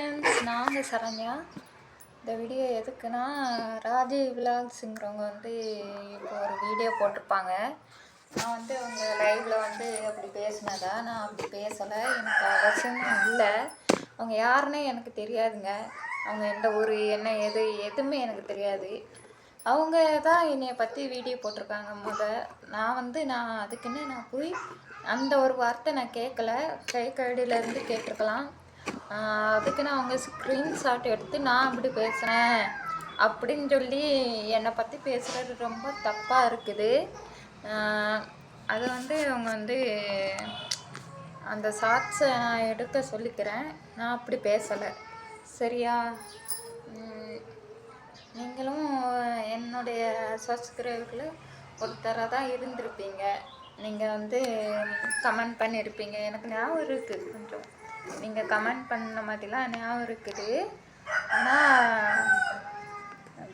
Friends நாங்கள் சரண்யா. இந்த video எதுக்குன்னா ராஜி விலாக்ஸுங்கிறவங்க வந்து இப்போ ஒரு வீடியோ போட்டிருப்பாங்க. நான் வந்து அவங்க லைவில் வந்து அப்படி பேசினதா நான் அப்படி பேசலை. எனக்கு அவசியமும் இல்லை. அவங்க யாருன்னே எனக்கு தெரியாதுங்க. அவங்க எந்த ஊர் என்ன எது எதுவுமே எனக்கு தெரியாது. அவங்க தான் என்னைய பற்றி வீடியோ போட்டிருக்காங்க முத. நான் வந்து நான் அதுக்குன்னு நான் போய் அந்த ஒரு வார்த்தை நான் கேட்கல கை ஐடியிலேருந்து கேட்டிருக்கலாம். அதுக்கு நான் அவங்க ஸ்க்ரீன்ஷாட் எடுத்து நான் இப்படி பேசுகிறேன் அப்படின்னு சொல்லி என்னை பற்றி பேசுகிறது ரொம்ப தப்பாக இருக்குது. அது வந்து அவங்க வந்து அந்த ஷார்ட்ஸை நான் எடுக்க சொல்லிக்கிறேன். நான் அப்படி பேசலை. சரியா? நீங்களும் என்னுடைய சப்ஸ்கிரைபரில் ஒருத்தராக தான் இருந்திருப்பீங்க. நீங்கள் வந்து கமெண்ட் பண்ணியிருப்பீங்க. எனக்கு ஞாபகம் இருக்குது கொஞ்சம். நீங்கள் கமெண்ட் பண்ண மாதிரிலாம் ஞாபகம் இருக்குது. ஆனால்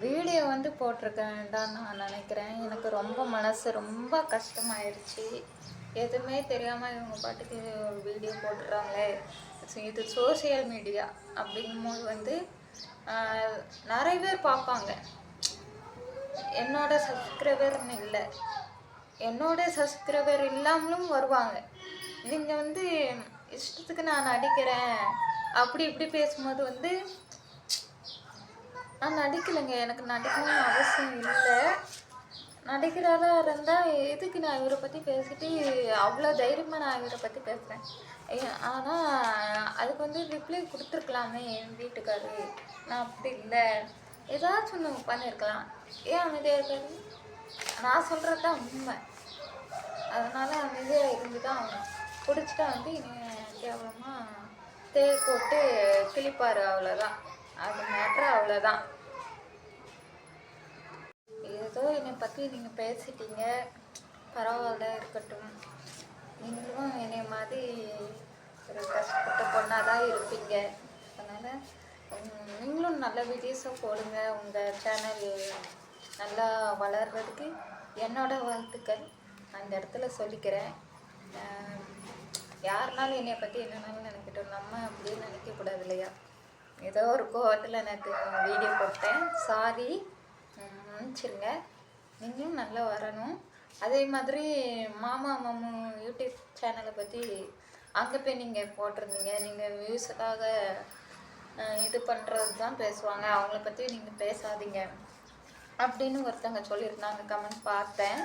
வீடியோ வந்து போட்டிருக்கேன் தான் நான் நினைக்கிறேன். எனக்கு ரொம்ப மனசு ரொம்ப கஷ்டமாயிருச்சு. எதுவுமே தெரியாமல் இவங்க பாட்டுக்கு வீடியோ போட்டுறாங்களே. இது சோஷியல் மீடியா அப்படிங்கும்போது வந்து நிறைய பேர் பார்ப்பாங்க. என்னோட சப்ஸ்கிரைபர்னு இல்லை. என்னோட சப்ஸ்கிரைபர் இல்லாமலும் வருவாங்க. நீங்கள் வந்து இஷ்டத்துக்கு நான் நடிக்கிறேன். அப்படி இப்படி பேசும்போது வந்து நான் நடிக்கலைங்க. எனக்கு நடிக்கணும்னு அவசியம் இல்லை. நடிக்கிறதா இருந்தால் எதுக்கு நான் இவரை பற்றி பேசிட்டு அவ்வளோ தைரியமாக நான் இவரை பற்றி பேசுகிறேன் ஆனால் அதுக்கு வந்து ரிப்ளை கொடுத்துருக்கலாமே என் வீட்டுக்காரு. நான் அப்படி இல்லை. ஏதாச்சும் ஒன்று பண்ணியிருக்கலாம் ஏன் அமைதியாக இருக்காரு? நான் சொல்கிறது தான் உண்மை. அதனால் அமைதியாக இருந்து தான் ஆகணும். பிடிச்சிட்டா வந்து கேவலமாக தேய் போட்டு கிளிப்பாரு அவ்வளோதான் அது மேட்ரு அவ்வளோதான் ஏதோ என்னை பற்றி நீங்கள் பேசிட்டீங்க. பரவாயில்ல இருக்கட்டும். நீங்களும் என்னை மாதிரி ஒரு கஷ்டப்பட்ட பொண்ணாக தான் இருப்பீங்க. அதனால் நீங்களும் நல்ல வீடியோஸை போடுங்க. உங்கள் சேனல் நல்லா வளர்றதுக்கு என்னோட வாழ்த்துக்கள். அந்த இடத்துல சொல்லிக்கிறேன். யாருனாலும் என்னை பற்றி என்னன்னாலும் நினைக்கட்டும். நம்ம அப்படியே நினைக்கக்கூடாது இல்லையா ஏதோ ஒரு கோவத்தில் எனக்கு வீடியோ போட்டேன். சாரி மன்னிச்சிருங்க நீங்களும் நல்லா வரணும். அதே மாதிரி மாமா மாமு யூடியூப் சேனலை பற்றி அங்கே போய் நீங்கள் போட்டிருந்தீங்க. நீங்கள் வியூஸுக்காக இது பண்ணுறது தான் பேசுவாங்க. அவங்கள பற்றி நீங்கள் பேசாதீங்க. அப்படின்னு ஒருத்தங்க சொல்லியிருந்தாங்க. கமெண்ட் பார்த்தேன்.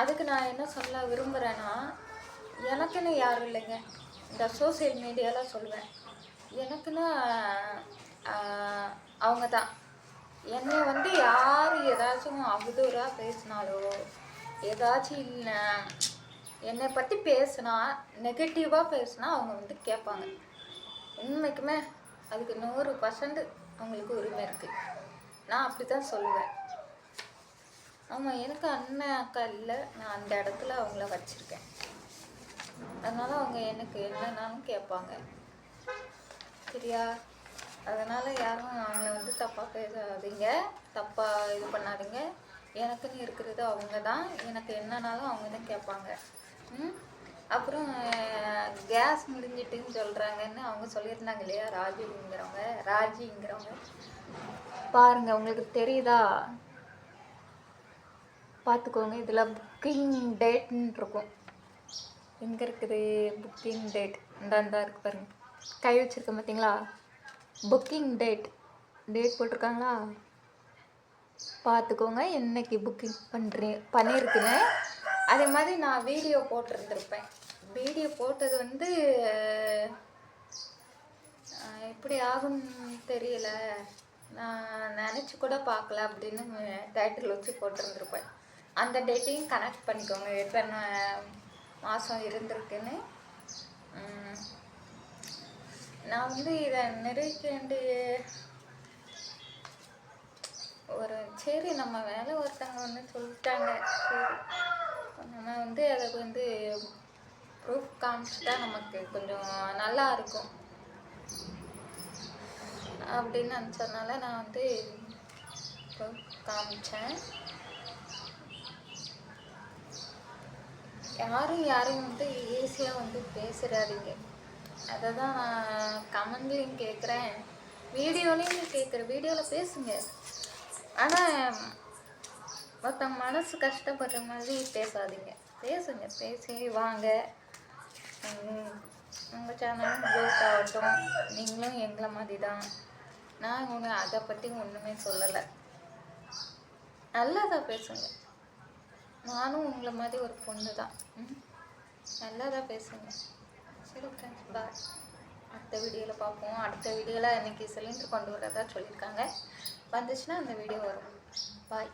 அதுக்கு நான் என்ன சொல்ல விரும்புகிறேன்னா எனக்குன்னு யாரும் இல்லைங்க. இந்த சோசியல் மீடியாவில் சொல்லுவேன் எனக்குன்னு அவங்க தான். என்னை வந்து யார் ஏதாச்சும் அவதூறாக பேசினாலோ ஏதாச்சும் இல்லை என்னை பற்றி பேசுனா நெகட்டிவாக பேசுனா அவங்க வந்து கேட்பாங்க. உண்மைக்குமே அதுக்கு நூறு பர்சன்ட் அவங்களுக்கு உரிமை இருக்குது நான் அப்படி தான் சொல்லுவேன். ஆமாம் எனக்கு அண்ணன் அக்கா இல்லை. நான் அந்த இடத்துல அவங்கள வச்சுருக்கேன். அதனால் அவங்க எனக்கு என்னன்னாலும் கேட்பாங்க. சரியா? அதனால் யாரும் அவங்கள வந்து தப்பாக பேசாதீங்க. தப்பாக இது பண்ணாதீங்க. எனக்குன்னு இருக்கிறது அவங்க தான். எனக்கு என்னன்னாலும் அவங்க தான் கேட்பாங்க. ம்? அப்புறம் கேஸ் முடிஞ்சிட்டுன்னு சொல்கிறாங்கன்னு அவங்க சொல்லியிருந்தாங்க இல்லையா? ராஜிங்கிறவங்க. ராஜிங்கிறவங்க. பாருங்கள் உங்களுக்கு தெரியுதா? பார்த்துக்கோங்க. இதில் புக்கிங் டேட்னு இருக்கும். எங்கே இருக்குது புக்கிங் டேட் இந்த இந்த இருக்கு பாருங்க. கை வச்சுருக்கேன் பார்த்தீங்களா புக்கிங் டேட் டேட் போட்டிருக்காங்களா? பார்த்துக்கோங்க என்னைக்கு புக்கிங் பண்ணுறேன் பண்ணியிருக்குன்னு அதே மாதிரி நான் வீடியோ போட்டிருந்துருப்பேன். வீடியோ போட்டது வந்து எப்படி ஆகும்னு தெரியல. நான் நினச்சி கூட பார்க்கல அப்படின்னு டைட்டில் வச்சு போட்டிருந்துருப்பேன். அந்த டேட்டையும் கனெக்ட் பண்ணிக்கோங்க. எத்தனை மாதம் இருந்திருக்குன்னு. நான் வந்து இதை நிறைக்க வேண்டிய ஒரு சரி நம்ம வேலை ஒருத்தவங்க வந்து சொல்லிட்டாங்க. சரி. நம்ம வந்து அதை வந்து ப்ரூஃப் காமிச்சிட்டா நமக்கு கொஞ்சம் நல்லா இருக்கும். அப்படின்னு நினச்சதுனால நான் வந்து ப்ரூஃப் காமிச்சேன். யாரும் யாரையும் வந்து ஈஸியாக வந்து பேசிடாதீங்க அதை தான் நான் கமெண்ட்லேயும் கேட்குறேன் வீடியோலையும் கேட்குறேன் வீடியோவில் பேசுங்க. ஆனால் ஒருத்தவங்க மனசு கஷ்டப்படுற மாதிரி பேசாதீங்க. பேசுங்க. பேசி வாங்க. உங்கள் சேனலும் க்ரோத் ஆகட்டும். நீங்களும் எங்களை மாதிரி தான் நான் ஒன்று அதை பற்றி ஒன்றுமே சொல்லலை. நல்லதாக பேசுங்க. நானும் உங்களை மாதிரி ஒரு பொண்ணு தான் நல்லா தான் பேசுங்க. சரி ஃப்ரெண்ட்ஸ் பாய் அடுத்த வீடியோவில் பார்ப்போம். அடுத்த வீடியோவில் இன்றைக்கி சிலிண்டர் கொண்டு வரதா சொல்லியிருக்காங்க. வந்துச்சுன்னா அந்த வீடியோ வரும். பாய்